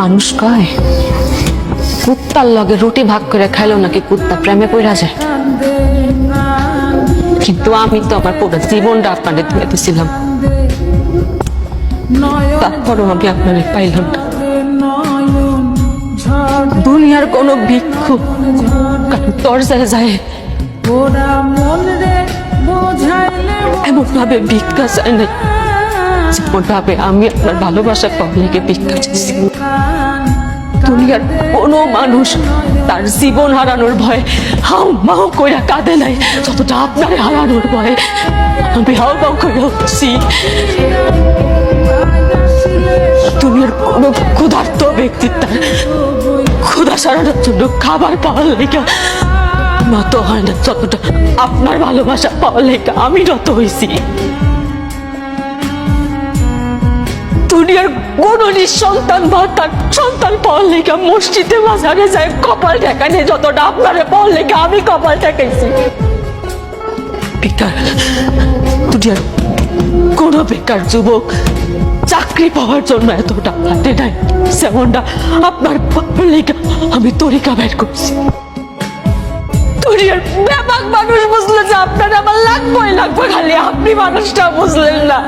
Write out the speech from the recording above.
মানুষ কয়? কুত্তার লগে রুটি ভাগ করে খাইলো নাকি কুত্তা প্রেমে পড়া যায়। কিন্তু আমি তো আমার পুরো জীবনটা আপনাদের দিয়ে দিয়েছিলাম তারপরও আমি আপনাদের পাইলাম না। দুনিয়ার কোনো ভিক্ষু দরজায় যায়। এমন ভাবে ভিক্ষা চায় না যেমন ভাবে আমি আপনার ভালোবাসা পাবলিকে ভিক্ষা চাইছি দুনিয়ার কোনো মানুষ তার জীবন হারানোর ভয়ে হাউ মাউ কইরা কাঁদে নাই, যতটা আপনার হারানোর ভয়ে। আমি হাউ মাউ কইরা উঠছি। দুনিয়ার কোনো ক্ষুধার্ত ব্যক্তি তার ক্ষুধা সারানোর জন্য খাবার পাওয়ার লেগা নত হয় না, যতটা আপনার ভালোবাসা পাওয়ার লেগা আমি নত হয়েছি দুনিয়ার কোন সন্তান বা তার সন্তান পাওয়ার লেগা মসজিদে, বাজারে যায়, কপাল ঠেকানে যতটা আপনারে পাওয়ার লেগা আমি কপাল ঠেকাইছি। বেকার দুনিয়ার কোন বেকার যুবক চাকরি পাওয়ার জন্য এতটা হাতে নাই। যেমনটা আপনার লেগা আমি তরিকা বের করছি। দুনিয়ার ব্যাপক মানুষ বুঝলো যে আপনার আমার লাগবে লাগবে, খালি আপনি মানুষটা বুঝলেন না।